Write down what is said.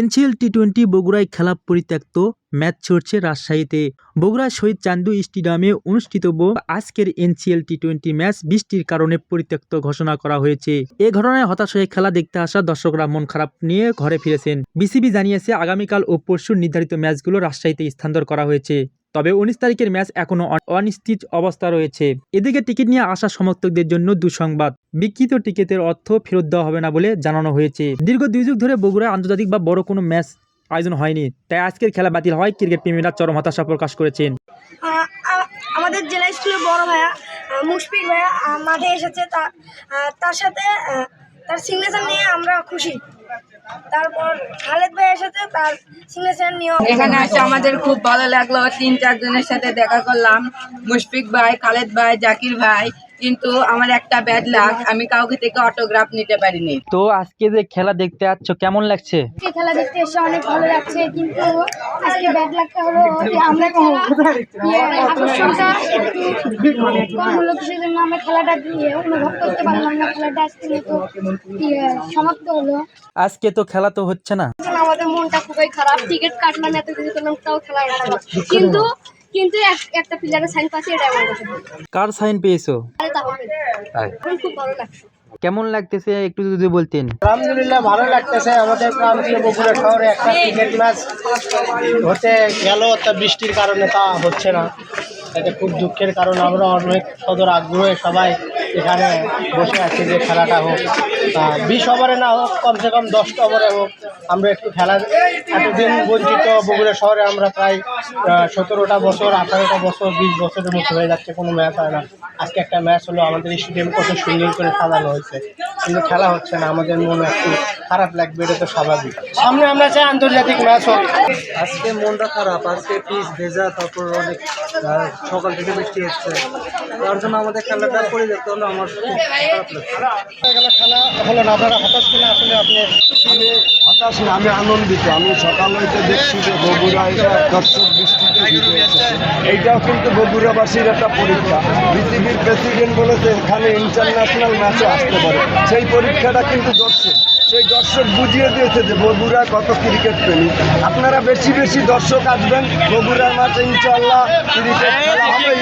NCL T twenty বগুড়ায় খেলা পরিত্যক্ত ম্যাচ ছড়ছে রাজশাহীতে। বগুড়া শহীদ চান্দু স্টেডিয়ামে অনুষ্ঠিতব্য আজকের এনসিএল টি টোয়েন্টি ম্যাচ বৃষ্টির কারণে পরিত্যক্ত ঘোষণা করা হয়েছে। এ ঘটনায় হতাশ হয়ে খেলা দেখতে আসা দর্শকরা মন খারাপ নিয়ে ঘরে ফিরেছেন। বিসিবি জানিয়েছে, আগামীকাল ও পরশু নির্ধারিত ম্যাচগুলো রাজশাহীতে স্থানান্তর করা হয়েছে। তবে উনিশ তারিখের ম্যাচ এখনও অনিশ্চিত অবস্থা রয়েছে। এদিকে টিকিট নিয়ে আসা সমর্থকদের জন্য দুঃসংবাদ। বিকৃত টিকিটের অর্থ ফেরত দেওয়া হবে না বলে জানানো হয়েছে। দীর্ঘ দুই যুগ ধরে বগুড়ায় আন্তর্জাতিক বা বড় কোনো ম্যাচ আয়োজন হয়নি, তাই আজকের খেলা বাতিল হয় ক্রিকেট প্রেমীরা চরম হতাশা প্রকাশ করেছেন। আমাদের জেলা স্কুলের বড় ভাইয়া মুশফিক ভাইয়া মাঠে এসেছে তার সাথে তার সিগনেচার নিয়ে আমরা খুশি। তারপর খালেদ ভাই এসেছে, তার সিগনেচার নিয়ে এখানে আসে আমাদের খুব ভালো লাগল। তিন চারজনের সাথে দেখা করলাম। মুশফিক ভাই, খালেদ ভাই, জাকির ভাই কিন্তু আমার একটা ব্যাড লাক আমি কাউকে থেকে অটোগ্রাফ নিতে পারিনি। তো আজকে যে খেলা দেখতে যাচ্ছ কেমন লাগছে? আজকে খেলা দেখতে এসে অনেক ভালো লাগছে কিন্তু আজকে ব্যাড হলো যে আমরা আকর্ষণটা কম হলো কিসের জন্য আমরা খেলাটা দিয়ে অনুভব করতে পারলাম না খেলাটা আজকে তো ইয়ে, সমাপ্ত হলো। আজকে তো খেলা তো হচ্ছে না। আমাদের মনটা খুবই খারাপ টিকিট কাটলাম এত কিছু করলাম তাও খেলা কিন্তু কিন্তু একটা প্লেয়ারের সাইন পাচ্ছি এটা আমার কাছে কার সাইন পেয়েছ? আরে তাহলে খুব ভালো লাগছে। কেমন লাগতেছে একটু যদি বলতেন? আলহামদুলিল্লাহ ভালো লাগতেছে। আমাদের প্রান্তীয় বগুড়া শহরে একটা ক্রিকেট ম্যাচ হতে গেল তা বৃষ্টির কারণে তা হচ্ছে না। এটা খুব দুঃখের কারণ। আমরা অনেক সদর আগ্রহে সবাই এখানে বসে আছি যে খেলাটা হোক বিশ ওভারে না হোক, কমসে কম দশটা ওভারে হোক, আমরা একটু খেলা এতদিন বঞ্চিত বগুড়া শহরে আমরা প্রায় সতেরোটা বছর, আঠারোটা বছর, বিশ বছরের মতো হয়ে যাচ্ছে, কোনো ম্যাচ হয় না। আজকে একটা ম্যাচ হলো, আমাদের স্টেডিয়াম কত সুন্দর করে সাজানো হয়েছে। কিন্তু খেলা হচ্ছে না, আমাদের মনে একটু খারাপ লাগবে, এটা তো স্বাভাবিক। সামনে আমরা চাই আন্তর্জাতিক ম্যাচ হোক। আজকে মনটা খারাপ, আজকে পিচ ভেজা, তারপর অনেক সকাল থেকে বৃষ্টি হচ্ছে। তার জন্য আমাদের খেলাটা করে যেতে হলো আমার খেলা হলো না আপনারা হতাশ কিনা? আসলে আপনি আমি হতাশ না আমি আনন্দিত। আমি সকাল হইতে দেখছি যে বগুড়ায় দর্শক বৃষ্টিতে এইটাও কিন্তু বগুড়াবাসীর একটা পরীক্ষা। বিসিবির প্রেসিডেন্ট বলেছে এখানে ইন্টারন্যাশনাল ম্যাচে আসতে পারে। সেই পরীক্ষাটা কিন্তু দর্শক সেই দর্শক বুঝিয়ে দিয়েছে যে বগুড়া কত ক্রিকেট প্রেমী। আপনারা বেশি বেশি দর্শক আসবেন বগুড়ার মাঠে ইনশাল্লাহ ক্রিকেট খেলা হবে